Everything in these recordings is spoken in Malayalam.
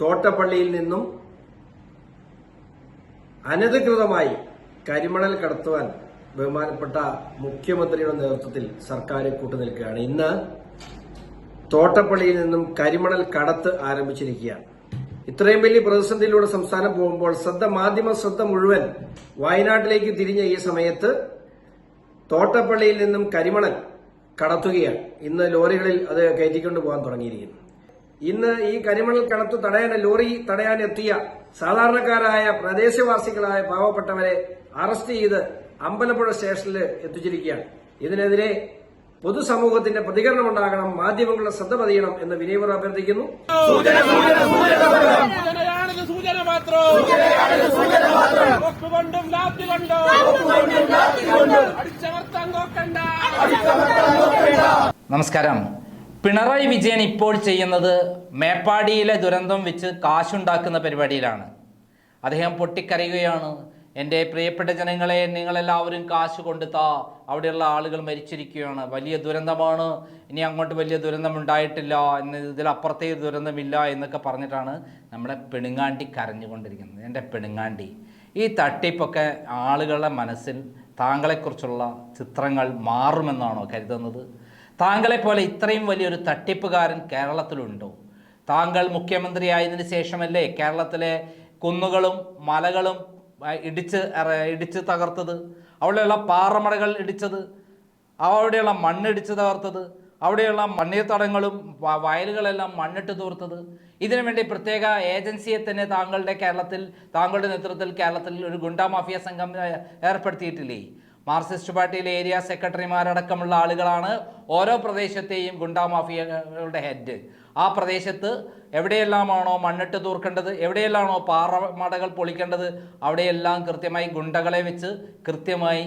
തോട്ടപ്പള്ളിയിൽ നിന്നും അനധികൃതമായി കരിമണൽ കടത്തുവാൻ ബഹുമാനപ്പെട്ട മുഖ്യമന്ത്രിയുടെ നേതൃത്വത്തിൽ സർക്കാർ കൂട്ടുനിൽക്കുകയാണ്. ഇന്ന് തോട്ടപ്പള്ളിയിൽ നിന്നും കരിമണൽ കടത്ത് ആരംഭിച്ചിരിക്കുകയാണ്. ഇത്രയും വലിയ പ്രതിസന്ധിയിലൂടെ സംസ്ഥാനം പോകുമ്പോൾ ശ്രദ്ധ മാധ്യമ ശ്രദ്ധ മുഴുവൻ വയനാട്ടിലേക്ക് തിരിഞ്ഞ ഈ സമയത്ത് തോട്ടപ്പള്ളിയിൽ നിന്നും കരിമണൽ കടത്തുകയാണ്. ഇന്ന് ലോറികളിൽ അത് കയറ്റിക്കൊണ്ട് പോകാൻ തുടങ്ങിയിരിക്കുന്നു. ഇന്ന് ഈ കരിമണൽ കടത്തു തടയാൻ ലോറി തടയാൻ എത്തിയ സാധാരണക്കാരായ പ്രദേശവാസികളായ പാവപ്പെട്ടവരെ അറസ്റ്റ് ചെയ്ത് അമ്പലപ്പുഴ സ്റ്റേഷനിൽ എത്തിച്ചിരിക്കുകയാണ്. ഇതിനെതിരെ പൊതുസമൂഹത്തിന്റെ പ്രതികരണം ഉണ്ടാകണം മാധ്യമങ്ങളുടെ ശ്രദ്ധ പതിയണം എന്ന് വിനയപൂർവം അഭ്യർത്ഥിക്കുന്നു. സൂചന മാത്രം. കൊണ്ടും ലാത്തി കൊണ്ടോ നമസ്കാരം. പിണറായി വിജയൻ ഇപ്പോൾ ചെയ്യുന്നത് മേപ്പാടിയിലെ ദുരന്തം വെച്ച് കാശുണ്ടാക്കുന്ന പരിപാടിയിലാണ്. അദ്ദേഹം പൊട്ടിക്കരയുകയാണ്. എന്റെ പ്രിയപ്പെട്ട ജനങ്ങളെ നിങ്ങളെല്ലാവരും കാശ് കൊണ്ടുത്താ അവിടെയുള്ള ആളുകൾ മരിച്ചിരിക്കുകയാണ്. വലിയ ദുരന്തമാണ്. ഇനി അങ്ങോട്ട് വലിയ ദുരന്തം ഉണ്ടായിട്ടില്ല. എന്ന് ഇതിലപ്പുറത്തേ ദുരന്തമില്ല എന്നൊക്കെ പറഞ്ഞിട്ടാണ് നമ്മളെ പെണുങ്ങാണ്ടി കരഞ്ഞുകൊണ്ടിരിക്കുന്നത്. എന്റെ പെണുങ്ങാണ്ടി ഈ തട്ടിപ്പൊക്കെ ആളുകളുടെ മനസ്സിൽ താങ്കളെക്കുറിച്ചുള്ള ചിത്രങ്ങൾ മാറുമെന്നാണോ കരുതുന്നത്? താങ്കളെ പോലെ ഇത്രയും വലിയൊരു തട്ടിപ്പുകാരൻ കേരളത്തിലുണ്ടോ? താങ്കൾ മുഖ്യമന്ത്രിയായതിനു ശേഷമല്ലേ കേരളത്തിലെ കുന്നുകളും മലകളും ഇടിച്ച് ഇടിച്ച് തകർത്തത്? അവിടെയുള്ള പാറമടകൾ ഇടിച്ചത്? അവിടെയുള്ള മണ്ണിടിച്ച് തകർത്തത്? അവിടെയുള്ള മണ്ണീർത്തടങ്ങളും വ- വയലുകളെല്ലാം മണ്ണിട്ട് തീർത്തത്? ഇതിനു വേണ്ടി പ്രത്യേക ഏജൻസിയെ തന്നെ താങ്കളുടെ കേരളത്തിൽ താങ്കളുടെ നേതൃത്വത്തിൽ കേരളത്തിൽ ഒരു ഗുണ്ടാ മാഫിയ സംഘം ഏർപ്പെടുത്തിയിട്ടില്ലേ? മാർക്സിസ്റ്റ് പാർട്ടിയിലെ ഏരിയ സെക്രട്ടറിമാരടക്കമുള്ള ആളുകളാണ് ഓരോ പ്രദേശത്തെയും ഗുണ്ടാ മാഫിയകളുടെ ഹെഡ്. ആ പ്രദേശത്ത് എവിടെയെല്ലാമാണോ മണ്ണിട്ട് തൂർക്കേണ്ടത് എവിടെയെല്ലാമാണോ പാറമടകൾ പൊളിക്കേണ്ടത് അവിടെയെല്ലാം കൃത്യമായി ഗുണ്ടകളെ വെച്ച് കൃത്യമായി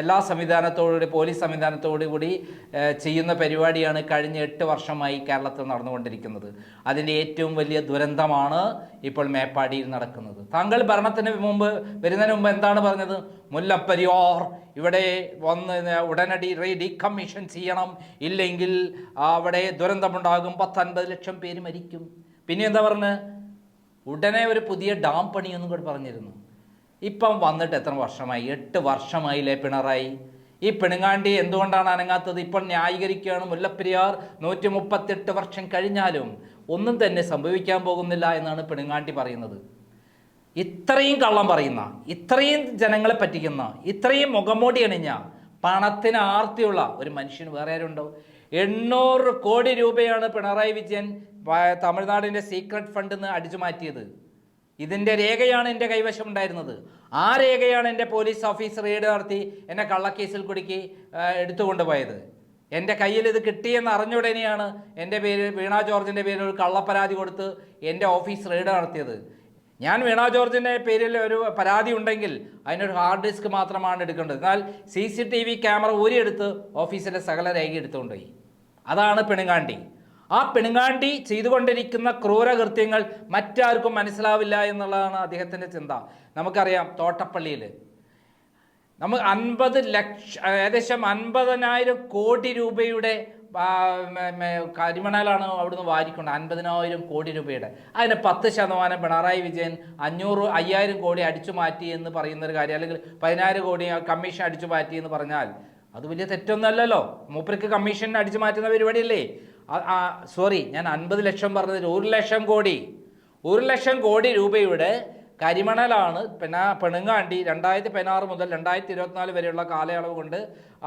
എല്ലാ സംവിധാനത്തോടുകൂടി പോലീസ് സംവിധാനത്തോടു കൂടി ചെയ്യുന്ന പരിപാടിയാണ് കഴിഞ്ഞ എട്ട് വർഷമായി കേരളത്തിൽ നടന്നുകൊണ്ടിരിക്കുന്നത്. അതിന്റെ ഏറ്റവും വലിയ ദുരന്തമാണ് ഇപ്പോൾ മേപ്പാടിയിൽ നടക്കുന്നത്. താങ്കൾ ഭരണത്തിന് മുമ്പ് വരുന്നതിന് മുമ്പ് എന്താണ് പറഞ്ഞത്? മുല്ലപ്പെരിയാർ ഇവിടെ വന്ന് ഉടനടി റീ ഡീകമ്മീഷൻ ചെയ്യണം. ഇല്ലെങ്കിൽ അവിടെ ദുരന്തമുണ്ടാകും. പത്തൊൻപത് ലക്ഷം പേര് മരിക്കും. പിന്നെ എന്താ പറഞ്ഞ്? ഉടനെ ഒരു പുതിയ ഡാം പണിയൊന്നും കൂടി പറഞ്ഞിരുന്നു. ഇപ്പം വന്നിട്ട് എത്ര വർഷമായി? എട്ട് വർഷമായില്ലേ പിണറായി. ഈ പിണങ്ങാണ്ടി എന്തുകൊണ്ടാണ് അനങ്ങാത്തത്? ഇപ്പം ന്യായീകരിക്കുകയാണ് മുല്ലപ്പെരിയാർ. നൂറ്റി മുപ്പത്തെട്ട് വർഷം കഴിഞ്ഞാലും ഒന്നും തന്നെ സംഭവിക്കാൻ പോകുന്നില്ല എന്നാണ് പിണങ്ങാണ്ടി പറയുന്നത്. ഇത്രയും കള്ളം പറയുന്ന ഇത്രയും ജനങ്ങളെ പറ്റിക്കുന്ന ഇത്രയും മുഖംമൂടി അണിഞ്ഞ പണത്തിന് ആർത്തിയുള്ള ഒരു മനുഷ്യൻ വേറെ ആരുണ്ടോ? എണ്ണൂറ് കോടി രൂപയാണ് പിണറായി വിജയൻ തമിഴ്നാടിന്റെ സീക്രട്ട് ഫണ്ടിൽ നിന്ന് അടിച്ചു മാറ്റിയത്. ഇതിന്റെ രേഖയാണ് എന്റെ കൈവശം ഉണ്ടായിരുന്നത് ആ രേഖയാണ് എന്റെ പോലീസ് ഓഫീസർ റെയ്ഡ് നടത്തി എന്നെ കള്ളക്കേസിൽ കുടുക്കി എടുത്തുകൊണ്ടുപോയത്. എന്റെ കയ്യിൽ ഇത് കിട്ടിയെന്ന് അറിഞ്ഞുടനെയാണ് എന്റെ പേര് വീണ ജോർജിന്റെ പേരിൽ ഒരു കള്ളപ്പരാതി കൊടുത്ത് എന്റെ ഓഫീസ് റെയ്ഡ് നടത്തിയത്. ഞാൻ വീണ ജോർജിന്റെ പേരിൽ ഒരു പരാതി ഉണ്ടെങ്കിൽ അതിനൊരു ഹാർഡ് ഡിസ്ക് മാത്രമാണ് എടുക്കേണ്ടത്. എന്നാൽ C C T V camera ഊരിയെടുത്ത് ഓഫീസിലെ സകല രേഖ എടുത്തുകൊണ്ടുപോയി അതാണ് പെണുങ്ങാണ്ടി ആ പെണുങ്ങാണ്ടി ചെയ്തുകൊണ്ടിരിക്കുന്ന ക്രൂരകൃത്യങ്ങൾ മറ്റാർക്കും മനസ്സിലാവില്ല എന്നുള്ളതാണ് അദ്ദേഹത്തിന്റെ ചിന്ത. നമുക്കറിയാം തോട്ടപ്പള്ളിയിൽ നമ്മൾ അൻപത് ലക്ഷ ഏകദേശം അൻപതിനായിരം കോടി രൂപയുടെ കരിമണലാണ് അവിടുന്ന് വാരിക്കൊണ്ട് അൻപതിനായിരം കോടി രൂപയുടെ. അതിന് പത്ത് ശതമാനം പിണറായി വിജയൻ അഞ്ഞൂറ് അയ്യായിരം കോടി അടിച്ചു മാറ്റി എന്ന് പറയുന്ന ഒരു കാര്യം അല്ലെങ്കിൽ പതിനായിരം കോടി കമ്മീഷൻ അടിച്ചു മാറ്റി എന്ന് പറഞ്ഞാൽ അത് വലിയ തെറ്റൊന്നുമല്ലല്ലോ. മൂപ്പർക്ക് കമ്മീഷൻ അടിച്ചു മാറ്റുന്ന പരിപാടിയല്ലേ. സോറി ഞാൻ അൻപത് ലക്ഷം പറഞ്ഞതിൽ ഒരു ലക്ഷം കോടി. ഒരു ലക്ഷം കോടി രൂപയുടെ കരിമണലാണ് പെനാ പെണുങ്ങാണ്ടി രണ്ടായിരത്തി പതിനാറ് മുതൽ രണ്ടായിരത്തി ഇരുപത്തിനാല് വരെയുള്ള കാലയളവ് കൊണ്ട്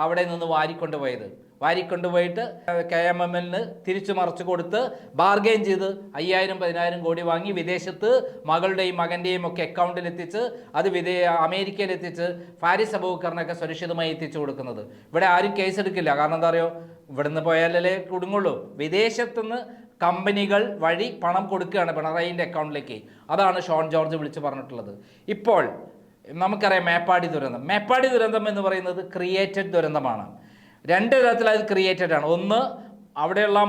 അവിടെ നിന്ന് വാരിക്കൊണ്ടുപോയത്. വാരിക്കൊണ്ടുപോയിട്ട് കെ എം എം എല്ലിന് തിരിച്ചു മറിച്ചു കൊടുത്ത് ബാർഗെയിൻ ചെയ്ത് അയ്യായിരം പതിനായിരം കോടി വാങ്ങി വിദേശത്ത് മകളുടെയും മകന്റെയും ഒക്കെ അക്കൗണ്ടിൽ എത്തിച്ച് അത് വിദേ അമേരിക്കയിൽ എത്തിച്ച് ഫാരിസ് അബൂക്കറിനൊക്കെ സുരക്ഷിതമായി എത്തിച്ചു കൊടുക്കുന്നത്. ഇവിടെ ആരും കേസ് എടുക്കില്ല. കാരണം എന്താ പറയുക ഇവിടുന്ന് പോയാലല്ലേ കുടുങ്ങുള്ളൂ. വിദേശത്തുനിന്ന് കമ്പനികൾ വഴി പണം കൊടുക്കുകയാണ് പിണറായിന്റെ അക്കൗണ്ടിലേക്ക്. അതാണ് ഷോൺ ജോർജ് വിളിച്ച് പറഞ്ഞിട്ടുള്ളത്. ഇപ്പോൾ നമുക്കറിയാം മേപ്പാടി ദുരന്തം. മേപ്പാടി ദുരന്തം എന്ന് പറയുന്നത് ക്രിയേറ്റഡ് ദുരന്തമാണ്. രണ്ട് തരത്തിൽ അത് ക്രിയേറ്റഡ് ആണ്. ഒന്ന് അവിടെയുള്ള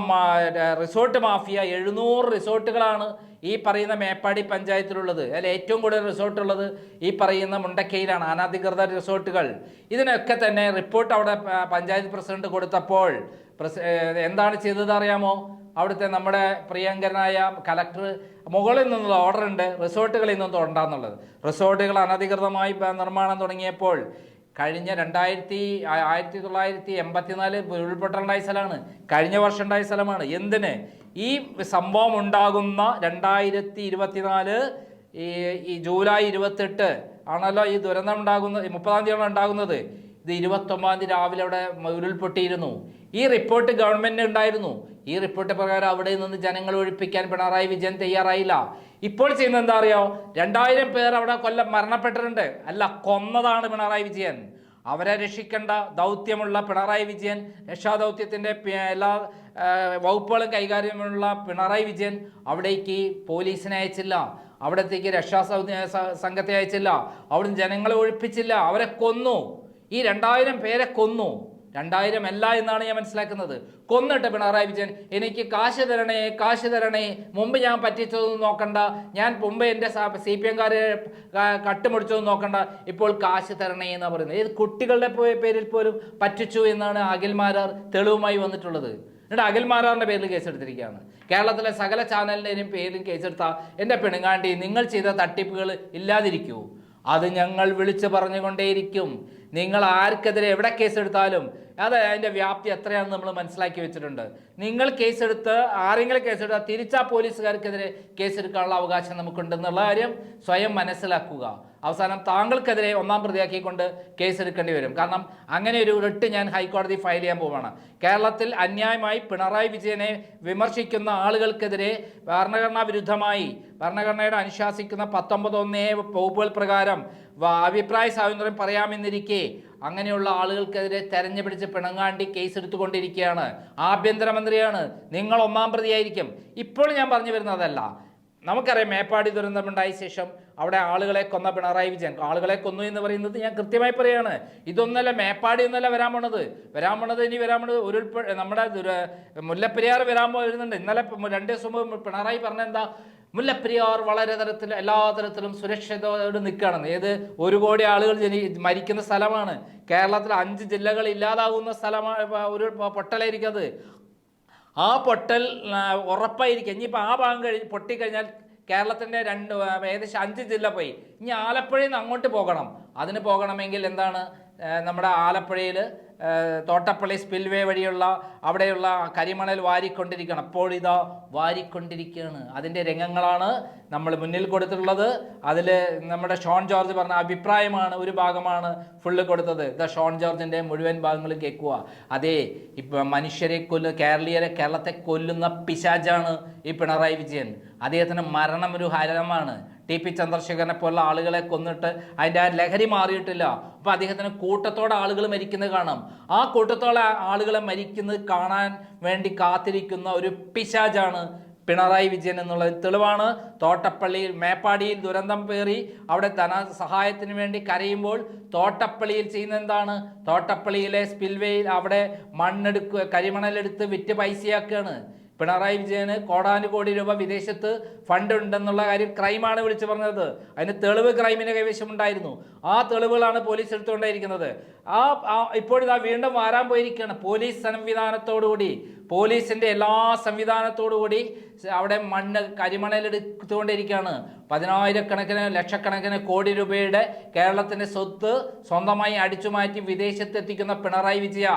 റിസോർട്ട് മാഫിയ. എഴുന്നൂറ് റിസോർട്ടുകളാണ് ഈ പറയുന്ന മേപ്പാടി പഞ്ചായത്തിലുള്ളത്. അതിൽ ഏറ്റവും കൂടുതൽ റിസോർട്ട് ഉള്ളത് ഈ പറയുന്ന മുണ്ടക്കയിലാണ്. അനധികൃത റിസോർട്ടുകൾ. ഇതിനൊക്കെ തന്നെ റിപ്പോർട്ട് അവിടെ പഞ്ചായത്ത് പ്രസിഡന്റ് കൊടുത്തപ്പോൾ എന്താണ് ചെയ്തത് അറിയാമോ? അവിടുത്തെ നമ്മുടെ പ്രിയങ്കരനായ കലക്ടർ മുകളിൽ നിന്നുള്ള ഓർഡർ ഉണ്ട്. റിസോർട്ടുകളിൽ നിന്നും തൊണ്ടാന്നുള്ളത് റിസോർട്ടുകൾ അനധികൃതമായി നിർമ്മാണം തുടങ്ങിയപ്പോൾ കഴിഞ്ഞ രണ്ടായിരത്തി ആയിരത്തി തൊള്ളായിരത്തി എൺപത്തിനാല് ഉരുൾപൊട്ടലുണ്ടായ സ്ഥലമാണ്. കഴിഞ്ഞ വർഷം ഉണ്ടായ സ്ഥലമാണ്. എന്തിന്? ഈ സംഭവം ഉണ്ടാകുന്ന രണ്ടായിരത്തി ഇരുപത്തിനാല് ഈ ജൂലൈ ഇരുപത്തെട്ട് ആണല്ലോ ഈ ദുരന്തം ഉണ്ടാകുന്നത് മുപ്പതാം തീയതിയാണ് ഉണ്ടാകുന്നത്. ഇത് ഇരുപത്തൊമ്പതാം തീയതി രാവിലെ അവിടെ ഉരുൾപൊട്ടിയിരുന്നു. ഈ റിപ്പോർട്ട് ഗവൺമെന്റിന് ഉണ്ടായിരുന്നു. ഈ റിപ്പോർട്ട് പ്രകാരം അവിടെ നിന്ന് ജനങ്ങൾ ഒഴിപ്പിക്കാൻ പിണറായി വിജയൻ തയ്യാറായില്ല. ഇപ്പോൾ ചെയ്യുന്നത് എന്താ അറിയോ? രണ്ടായിരം പേർ അവിടെ കൊല്ലം മരണപ്പെട്ടിട്ടുണ്ട്. അല്ല കൊന്നതാണ് പിണറായി വിജയൻ. അവരെ രക്ഷിക്കേണ്ട ദൗത്യമുള്ള പിണറായി വിജയൻ രക്ഷാദൗത്യത്തിന്റെ എല്ലാ വകുപ്പുകളും കൈകാര്യമുള്ള പിണറായി വിജയൻ അവിടേക്ക് പോലീസിനെ അയച്ചില്ല. അവിടത്തേക്ക് രക്ഷാ സംഘത്തെ അയച്ചില്ല. അവിടുന്ന് ജനങ്ങളെ ഒഴിപ്പിച്ചില്ല. അവരെ കൊന്നു. ഈ രണ്ടായിരം പേരെ കൊന്നു. രണ്ടായിരം അല്ല എന്നാണ് ഞാൻ മനസ്സിലാക്കുന്നത്. കൊന്നിട്ട് പിണറായി വിജയൻ എനിക്ക് കാശ് തരണേ കാശ് തരണേ മുമ്പ് ഞാൻ പറ്റിച്ചതൊന്നും നോക്കണ്ട. ഞാൻ മുമ്പ് എന്റെ സി പി എംകാരെ കട്ടുമുടിച്ചതൊന്നും നോക്കണ്ട. ഇപ്പോൾ കാശ് തരണേ എന്നാണ് പറയുന്നത്. ഏത് കുട്ടികളുടെ പേരിൽ പോലും പറ്റിച്ചു എന്നാണ് അഖിൽമാരാർ തെളിവുമായി വന്നിട്ടുള്ളത്. എന്നിട്ട് അഖിൽമാരാറിന്റെ പേരിൽ കേസെടുത്തിരിക്കുകയാണ്. കേരളത്തിലെ സകല ചാനലിന്റെയും പേരിൽ കേസെടുത്ത എന്റെ പെണുങ്ങാണ്ടി നിങ്ങൾ ചെയ്ത തട്ടിപ്പുകൾ ഇല്ലാതിരിക്കൂ. അത് ഞങ്ങൾ വിളിച്ചു പറഞ്ഞുകൊണ്ടേയിരിക്കും. നിങ്ങൾ ആർക്കെതിരെ എവിടെ കേസെടുത്താലും അത് അതിന്റെ വ്യാപ്തി എത്രയാണെന്ന് നമ്മൾ മനസ്സിലാക്കി വെച്ചിട്ടുണ്ട്. നിങ്ങൾ കേസെടുത്ത് ആരെങ്കിലും കേസെടുത്താൽ തിരിച്ചാ പോലീസുകാർക്കെതിരെ കേസെടുക്കാനുള്ള അവകാശം നമുക്കുണ്ടെന്നുള്ള കാര്യം സ്വയം മനസ്സിലാക്കുക. അവസാനം താങ്കൾക്കെതിരെ ഒന്നാം പ്രതിയാക്കിക്കൊണ്ട് കേസെടുക്കേണ്ടി വരും. കാരണം അങ്ങനെ ഒരു റിട്ട് ഞാൻ ഹൈക്കോടതി ഫയൽ ചെയ്യാൻ പോവുകയാണ് കേരളത്തിൽ അന്യായമായി പിണറായി വിജയനെ വിമർശിക്കുന്ന ആളുകൾക്കെതിരെ ഭരണഘടനാ വിരുദ്ധമായി ഭരണഘടനയുടെ അനുശാസിക്കുന്ന പത്തൊമ്പത് ഒന്നേ വകുപ്പുകൾ പ്രകാരം അഭിപ്രായ സ്വാതന്ത്ര്യം പറയാമെന്നിരിക്കെ. അങ്ങനെയുള്ള ആളുകൾക്കെതിരെ തെരഞ്ഞു പിടിച്ച് പിണങ്ങാണ്ടി കേസ് എടുത്തുകൊണ്ടിരിക്കുകയാണ് ആഭ്യന്തരമന്ത്രിയാണ്. നിങ്ങൾ ഒന്നാം പ്രതിയായിരിക്കും. ഇപ്പോൾ ഞാൻ പറഞ്ഞു വരുന്നതല്ല. നമുക്കറിയാം മേപ്പാടി ദുരന്തമുണ്ടായ ശേഷം അവിടെ ആളുകളെ കൊന്ന പിണറായി വിജയൻ. ആളുകളെ കൊന്നു എന്ന് പറയുന്നത് ഞാൻ കൃത്യമായി പറയാണ്. ഇതൊന്നല്ല മേപ്പാടി ഒന്നല്ല വരാൻ പോണത്. വരാൻ പോണത് ഇനി വരാൻ പോണത് ഒരു നമ്മുടെ മുല്ലപ്പെരിയാർ വരാൻ പോയിരുന്നുണ്ട് ഇന്നലെ രണ്ട് ദിവസം മുമ്പ് പിണറായി പറഞ്ഞെന്താ മുല്ലപ്പെരിയാർ വളരെ തരത്തിൽ എല്ലാ തരത്തിലും സുരക്ഷിതയോട് നിൽക്കുകയാണ്. ഏത് ഒരു കോടി ആളുകൾ ജനി മരിക്കുന്ന സ്ഥലമാണ്. കേരളത്തിൽ അഞ്ച് ജില്ലകൾ ഇല്ലാതാകുന്ന സ്ഥലമാണ് ഒരു പൊട്ടലായിരിക്കും അത്. ആ പൊട്ടൽ ഉറപ്പായിരിക്കും. ഇനിയിപ്പോൾ ആ ഭാഗം കഴിഞ്ഞ് പൊട്ടിക്കഴിഞ്ഞാൽ കേരളത്തിന്റെ രണ്ട് ഏകദേശം അഞ്ച് ജില്ല പോയി. ഇനി ആലപ്പുഴയിൽ നിന്ന് അങ്ങോട്ട് പോകണം. അതിന് പോകണമെങ്കിൽ എന്താണ് നമ്മുടെ ആലപ്പുഴയിൽ തോട്ടപ്പള്ളി സ്പിൽവേ വഴിയുള്ള അവിടെയുള്ള കരിമണൽ വാരിക്കൊണ്ടിരിക്കുകയാണ് അപ്പോൾ ഇതാ വാരിക്കൊണ്ടിരിക്കുകയാണ്. അതിന്റെ രംഗങ്ങളാണ് നമ്മൾ മുന്നിൽ കൊടുത്തിട്ടുള്ളത്. അതിൽ നമ്മുടെ ഷോൺ ജോർജ് പറഞ്ഞ അഭിപ്രായമാണ് ഒരു ഭാഗമാണ് ഫുള്ള് കൊടുത്തത്. ദ ഷോൺ ജോർജിന്റെ മുഴുവൻ ഭാഗങ്ങളും കേൾക്കുക. അതെ ഇപ്പം മനുഷ്യരെ കൊല്ല് കേരളീയരെ കേരളത്തെ കൊല്ലുന്ന പിശാജാണ് ഈ പിണറായി വിജയൻ. അദ്ദേഹത്തിന് മരണം ഒരു ഹരമാണ്. ടി പി ചന്ദ്രശേഖരനെ പോലുള്ള ആളുകളെ കൊന്നിട്ട് അതിന്റെ ആ ലഹരി മാറിയിട്ടില്ല. അപ്പോൾ അദ്ദേഹത്തിന് കൂട്ടത്തോടെ ആളുകൾ മരിക്കുന്നത് കാണാം. ആ കൂട്ടത്തോടെ ആളുകളെ മരിക്കുന്നത് കാണാൻ വേണ്ടി കാത്തിരിക്കുന്ന ഒരു പിശാജാണ് പിണറായി വിജയൻ എന്നുള്ള തെളിവാണ്. തോട്ടപ്പള്ളിയിൽ മേപ്പാടിയിൽ ദുരന്തം പേറി അവിടെ ധന സഹായത്തിന് വേണ്ടി കരയുമ്പോൾ തോട്ടപ്പള്ളിയിൽ ചെയ്യുന്ന എന്താണ്? തോട്ടപ്പള്ളിയിലെ സ്പിൽവേയിൽ അവിടെ മണ്ണെടുക്കുക കരിമണലെടുത്ത് വിറ്റ് പൈസയാക്കുകയാണ്. പിണറായി വിജയന് കോടാനുകോടി രൂപ വിദേശത്ത് ഫണ്ട് ഉണ്ടെന്നുള്ള കാര്യം ക്രൈമാണ് വിളിച്ചു പറഞ്ഞത്. അതിന് തെളിവ് ക്രൈമിന് കൈവശം ഉണ്ടായിരുന്നു ആ തെളിവുകളാണ് പോലീസ് എടുത്തുകൊണ്ടിരിക്കുന്നത് ആ ഇപ്പോഴിതാ വീണ്ടും വരാൻ പോയിരിക്കുകയാണ്. പോലീസ് സംവിധാനത്തോടുകൂടി പോലീസിന്റെ എല്ലാ സംവിധാനത്തോടുകൂടി അവിടെ മണ്ണ് കരിമണലെടുത്തുകൊണ്ടിരിക്കുകയാണ് പതിനായിരക്കണക്കിന് ലക്ഷക്കണക്കിന് കോടി രൂപയുടെ കേരളത്തിന്റെ സ്വത്ത് സ്വന്തമായി അടിച്ചു മാറ്റി വിദേശത്ത് എത്തിക്കുന്ന പിണറായി വിജയ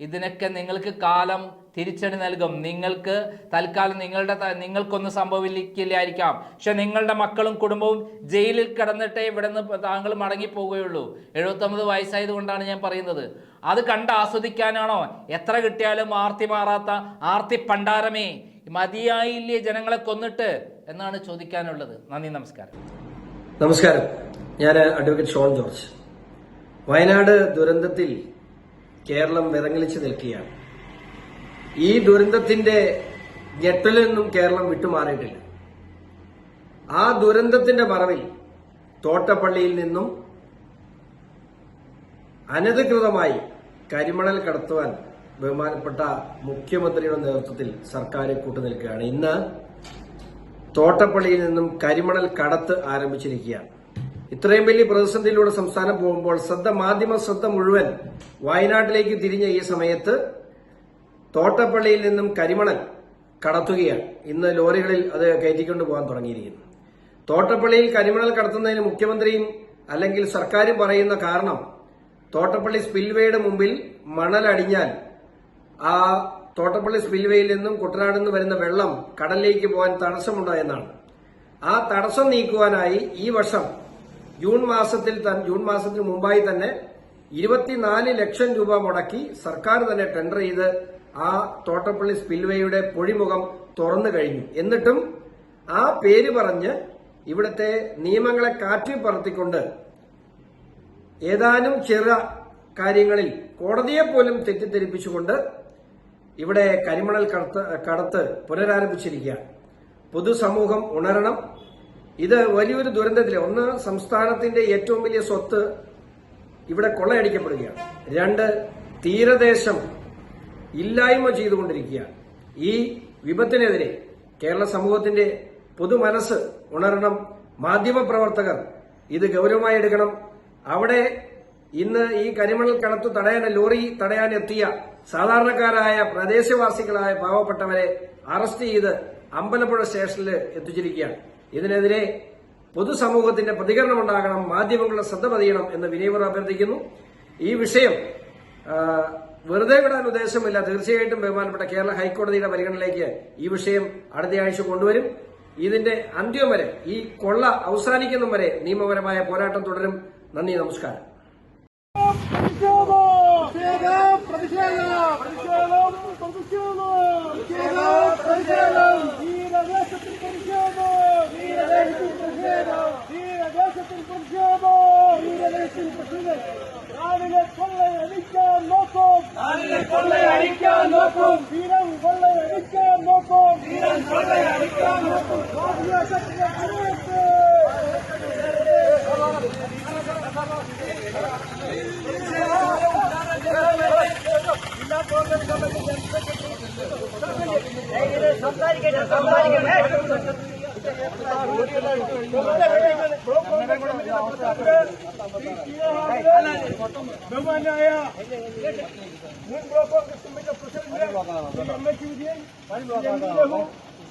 ഇതിനൊക്കെ നിങ്ങൾക്ക് കാലം തിരിച്ചടി നൽകും. നിങ്ങൾക്ക് തൽക്കാലം നിങ്ങളുടെ നിങ്ങൾക്കൊന്നും സംഭവിക്കില്ലായിരിക്കാം. പക്ഷെ നിങ്ങളുടെ മക്കളും കുടുംബവും ജയിലിൽ കിടന്നിട്ടേ ഇവിടെ നിന്ന് താങ്കൾ മടങ്ങിപ്പോവുകയുള്ളൂ എഴുപത്തൊമ്പത് വയസ്സായത് കൊണ്ടാണ് ഞാൻ പറയുന്നത്. അത് കണ്ട് ആസ്വദിക്കാനാണോ? എത്ര കിട്ടിയാലും ആർത്തി മാറാത്ത ആർത്തി പണ്ടാരമേ മതിയായില്ലേ ജനങ്ങളെ കൊന്നിട്ട്? എന്നാണ് ചോദിക്കാനുള്ളത്. നന്ദി നമസ്കാരം. നമസ്കാരം. ഞാൻ അഡ്വക്കേറ്റ് ഷോൺ ജോർജ്. വയനാട് ദുരന്തത്തിൽ കേരളം വിറങ്ങലിച്ചു നിൽക്കുകയാണ്. ഈ ദുരന്തത്തിന്റെ ഞെട്ടലിൽ നിന്നും കേരളം വിട്ടുമാറിയിട്ടില്ല. ആ ദുരന്തത്തിന്റെ മറവിൽ തോട്ടപ്പള്ളിയിൽ നിന്നും അനധികൃതമായി കരിമണൽ കടത്തുവാൻ ബഹുമാനപ്പെട്ട മുഖ്യമന്ത്രിയുടെ നേതൃത്വത്തിൽ സർക്കാർ കൂട്ടുനിൽക്കുകയാണ്. ഇന്ന് തോട്ടപ്പള്ളിയിൽ നിന്നും കരിമണൽ കടത്ത് ആരംഭിച്ചിരിക്കുകയാണ്. ഇത്രയും വലിയ പ്രതിസന്ധിയിലൂടെ സംസ്ഥാനം പോകുമ്പോൾ ശ്രദ്ധ മാധ്യമ ശ്രദ്ധ മുഴുവൻ വയനാട്ടിലേക്ക് തിരിഞ്ഞ ഈ സമയത്ത് തോട്ടപ്പള്ളിയിൽ നിന്നും കരിമണൽ കടത്തുകയാണ്. ഇന്ന് ലോറികളിൽ അത് കയറ്റിക്കൊണ്ട് പോകാൻ തുടങ്ങിയിരിക്കുന്നു. തോട്ടപ്പള്ളിയിൽ കരിമണൽ കടത്തുന്നതിന് മുഖ്യമന്ത്രിയും അല്ലെങ്കിൽ സർക്കാരും പറയുന്ന കാരണം തോട്ടപ്പള്ളി സ്പിൽവേയുടെ മുമ്പിൽ മണലടിഞ്ഞാൽ ആ തോട്ടപ്പള്ളി സ്പിൽവേയിൽ നിന്നും കുട്ടനാട് നിന്ന് വരുന്ന വെള്ളം കടലിലേക്ക് പോകാൻ തടസ്സമുണ്ടോ എന്നാണ്. ആ തടസ്സം നീക്കുവാനായി ഈ വർഷം ജൂൺ മാസത്തിൽ ജൂൺ മാസത്തിന് മുമ്പായി തന്നെ ഇരുപത്തിനാല് ലക്ഷം രൂപ മുടക്കി സർക്കാർ തന്നെ ടെൻഡർ ചെയ്ത് ആ തോട്ടപ്പള്ളി സ്പിൽവേയുടെ പൊഴിമുഖം തുറന്നു കഴിഞ്ഞു. എന്നിട്ടും ആ പേര് പറഞ്ഞ് ഇവിടുത്തെ നിയമങ്ങളെ കാറ്റിൽ പറത്തിക്കൊണ്ട് ഏതാനും ചെറിയ കാര്യങ്ങളിൽ കോടതിയെ പോലും തെറ്റിദ്ധരിപ്പിച്ചുകൊണ്ട് ഇവിടെ കരിമണൽ കടത്ത് കടത്ത് പുനരാരംഭിച്ചിരിക്കുകയാണ്. പൊതുസമൂഹം ഉണരണം ഇത് വലിയൊരു ദുരന്തത്തിലെ ഒന്ന് സംസ്ഥാനത്തിന്റെ ഏറ്റവും വലിയ സ്വത്ത് ഇവിടെ കൊള്ളയടിക്കപ്പെടുകയാണ്. രണ്ട് തീരദേശം ഇല്ലായ്മ ചെയ്തുകൊണ്ടിരിക്കുകയാണ്. ഈ വിപത്തിനെതിരെ കേരള സമൂഹത്തിന്റെ പൊതുമനസ് ഉണരണം മാധ്യമപ്രവർത്തകർ ഇത് ഗൗരവമായി എടുക്കണം. അവിടെ ഇന്ന് ഈ കരിമണൽ കടത്തു തടയാൻ ലോറി തടയാൻ എത്തിയ സാധാരണക്കാരായ പ്രദേശവാസികളായ പാവപ്പെട്ടവരെ അറസ്റ്റ് ചെയ്ത് അമ്പലപ്പുഴ സ്റ്റേഷനിൽ എത്തിച്ചിരിക്കുകയാണ്. ഇതിനെതിരെ പൊതുസമൂഹത്തിന്റെ പ്രതികരണം ഉണ്ടാകണം മാധ്യമങ്ങളുടെ ശ്രദ്ധ പതിയണം എന്ന് വിനയപൂർവം അഭ്യർത്ഥിക്കുന്നു. ഈ വിഷയം വെറുതെ വിടാൻ ഉദ്ദേശമില്ല. തീർച്ചയായിട്ടും ബഹുമാനപ്പെട്ട കേരള ഹൈക്കോടതിയുടെ പരിഗണനയിലേക്ക് ഈ വിഷയം അടുത്ത ആഴ്ച കൊണ്ടുവരും. ഇതിന്റെ അന്ത്യം വരെ ഈ കൊള്ള അവസാനിക്കുന്ന വരെ നിയമപരമായ പോരാട്ടം തുടരും. നന്ദി നമസ്കാരം. കൊള്ളയടിക്കാൻ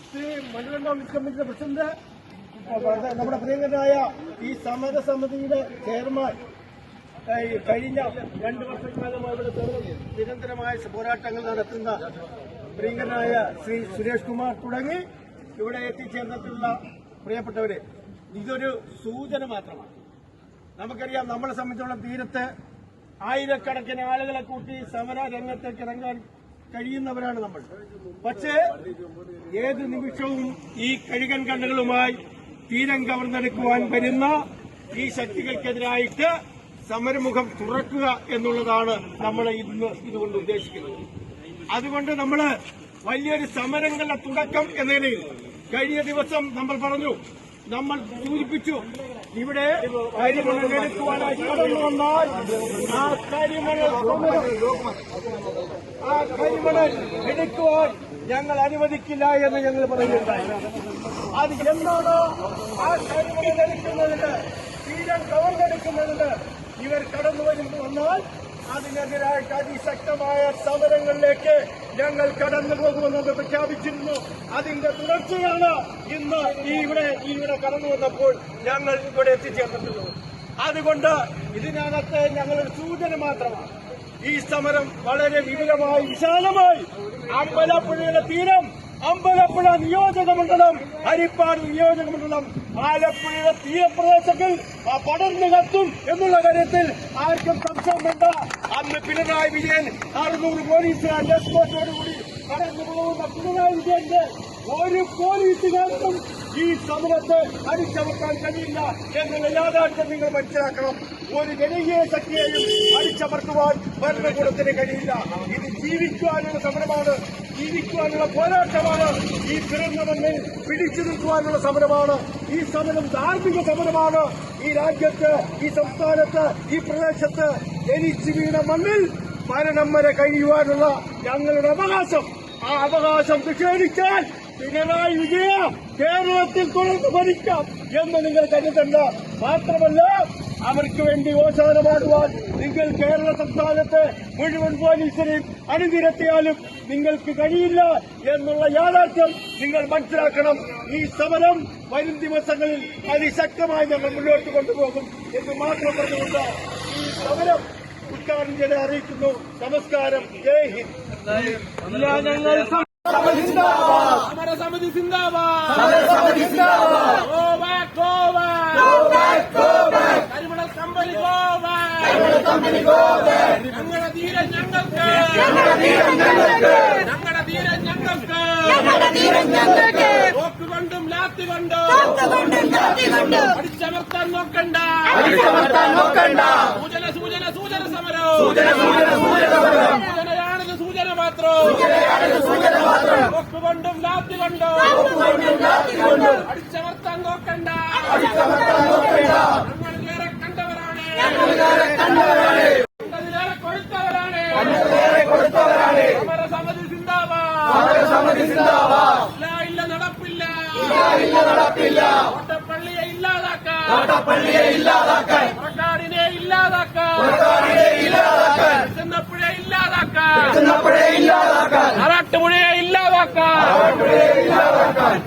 ശ്രീ നമ്മുടെ പ്രിയങ്കരായ ഈ സമരസമിതിയുടെ ചെയർമാൻ കഴിഞ്ഞ രണ്ടു വർഷക്കാലമായി ഇവിടെ നിരന്തരമായ പോരാട്ടങ്ങൾ നടത്തുന്ന പ്രിയങ്കരനായ ശ്രീ സുരേഷ് കുമാർ തുടങ്ങി ഇവിടെ എത്തിച്ചേർന്നിട്ടുള്ള പ്രിയപ്പെട്ടവരെ ഇതൊരു സൂചന മാത്രമാണ് നമുക്കറിയാം നമ്മളെ സംബന്ധിച്ചോളം തീരത്ത് ആയിരക്കണക്കിന് ആളുകളെ കൂട്ടി സമര രംഗത്തേക്ക് ഇറങ്ങാൻ കഴിയുന്നവരാണ് നമ്മൾ. പക്ഷേ ഏത് നിമിഷവും ഈ കഴുകൻ കണ്ണുകളുമായി തീരം കവർന്നെടുക്കുവാൻ വരുന്ന ഈ ശക്തികൾക്കെതിരായിട്ട് സമരമുഖം തുറക്കുക എന്നുള്ളതാണ് നമ്മൾ ഇന്ന് ഇതുകൊണ്ട് ഉദ്ദേശിക്കുന്നത്. അതുകൊണ്ട് നമ്മൾ വലിയൊരു സമരങ്ങളുടെ തുടക്കം എന്ന നിലയിൽ കഴിഞ്ഞ ദിവസം നമ്മൾ പറഞ്ഞു നമ്മൾ സൂചിപ്പിച്ചു ഇവിടെ കരിമണൽ എടുക്കുവാനായി കടന്നു വന്നാൽ ആ കരിമണൽ ആ കരിമണൽ എടുക്കുവാൻ ഞങ്ങൾ അനുവദിക്കില്ല എന്ന് ഞങ്ങൾ പറയുകയുണ്ടായി അത് എന്താണോ ആ കരിമണൽ എടുക്കുന്നതിന് തീരം കവർന്നെടുക്കുന്നതിന് ഇവർ കടന്നു വരുമ്പോൾ വന്നാൽ അതിനെതിരായിട്ട് അതിശക്തമായ സമരങ്ങളിലേക്ക് ഞങ്ങൾ കടന്നു പോകുമെന്നത് പ്രഖ്യാപിച്ചിരുന്നു. അതിന്റെ തുടർച്ചയാണ് ഇന്ന് ഈ ഇവിടെ ഇവിടെ കടന്നു വന്നപ്പോൾ ഞങ്ങൾ ഇവിടെ എത്തിച്ചേർന്നിട്ടുള്ളത്. അതുകൊണ്ട് ഇതിനകത്ത് ഞങ്ങളൊരു സൂചന മാത്രമാണ്. ഈ സമരം വളരെ വിപുലമായി വിശാലമായി അമ്പലപ്പുഴയുടെ തീരം അമ്പലപ്പുഴ നിയോജക മണ്ഡലം ഹരിപ്പാട് നിയോജക മണ്ഡലം ആലപ്പുഴയുടെ തീരപ്രദേശത്തിൽ പടർന്നു കത്തും എന്നുള്ള കാര്യത്തിൽ ആർക്കും സംശയം വേണ്ട. അന്ന് പിണറായി വിജയൻ അറുന്നൂറ് പോലീസുകാരുടെ എസ്കോട്ടോടുകൂടി കടന്നു പോകുന്ന പിണറായി വിജയന്റെ ഒരു പോലീസുകാർക്കും ഈ സമരത്തെ അടിച്ചമർത്താൻ കഴിയില്ല എന്നുള്ള യാഥാർത്ഥ്യം നിങ്ങൾ മനസ്സിലാക്കണം. ഒരു ജനകീയ ശക്തിയെയും അടിച്ചമർത്തുവാൻ ഭരണകൂടത്തിന് കഴിയില്ല. ഇത് ജീവിക്കുവാനുള്ള സമരമാണ്. ജീവിക്കുവാനുള്ള പോരാട്ടമാണ് ഈ പിറന്ന പിടിച്ചു നിൽക്കുവാനുള്ള സമരമാണ്. ഈ സമരം ധാർമ്മിക സമരമാണ്. ഈ രാജ്യത്ത് ഈ സംസ്ഥാനത്ത് ഈ പ്രദേശത്ത് ജനിച്ചു വീണ മണ്ണിൽ മരണം വരെ കഴിയുവാനുള്ള ഞങ്ങളുടെ അവകാശം. ആ അവകാശം നിഷേധിച്ചാൽ പിണറായി വിജയ കേരളത്തിൽ തുടർന്ന് ഭരിക്കാം എന്ന് നിങ്ങൾ കരുതണ്ട. മാത്രമല്ല അവർക്ക് വേണ്ടി ഓശാന പാടുവാൻ നിങ്ങൾ കേരള സംസ്ഥാനത്തെ മുഴുവൻ പോലീസിനെയും അണിനിരത്തിയാലും നിങ്ങൾക്ക് കഴിയില്ല എന്നുള്ള യാഥാർത്ഥ്യം നിങ്ങൾ മനസ്സിലാക്കണം. ഈ സമരം വരും ദിവസങ്ങളിൽ അതിശക്തമായി ഞങ്ങൾ മുന്നോട്ട് കൊണ്ടുപോകും എന്ന് മാത്രം പറഞ്ഞുകൊണ്ട് ഈ സമരം ഉദ്ഘാടനം ചെയ്ത് അറിയിക്കുന്നു. നമസ്കാരം. ജയ് ഹിന്ദ്. ഞങ്ങൾ സമരസമിതി സിന്ദാബാദ്. സമരസമിതി ബാക്ക് ഞങ്ങളുടെ ധീരൻ ഞങ്ങൾക്ക് ഞങ്ങളുടെ ധീരൻ ഞങ്ങൾക്ക് തോക്കുകൊണ്ടും ലാത്തി കൊണ്ടും അടിച്ചമർത്താൻ നോക്കണ്ട സൂചന സൂചന സൂചന സമരം സൂചനയാണിത് സൂചന മാത്രം തോക്കുകൊണ്ടും ലാത്തി കൊണ്ടും അടിച്ചമർത്താൻ നോക്കണ്ട നടപ്പില്ല പള്ളിയെ ഇല്ലാതാക്കാൻ പള്ളിയെ ഇല്ലാതാക്കാൻ സർക്കാരിനെ ഇല്ലാതാക്കാൻ സർക്കാരിനെ ഇല്ലാതാക്കാൻ ചെന്നപ്പുഴ ഇല്ലാതാക്കാൻ ചെന്നപ്പുഴ ഇല്ലാതാക്കാൻ അറാട്ടുപുഴയെ ഇല്ലാതാക്കാൻ അറാട്ടുപുഴയെ ഇല്ലാതാക്കാൻ.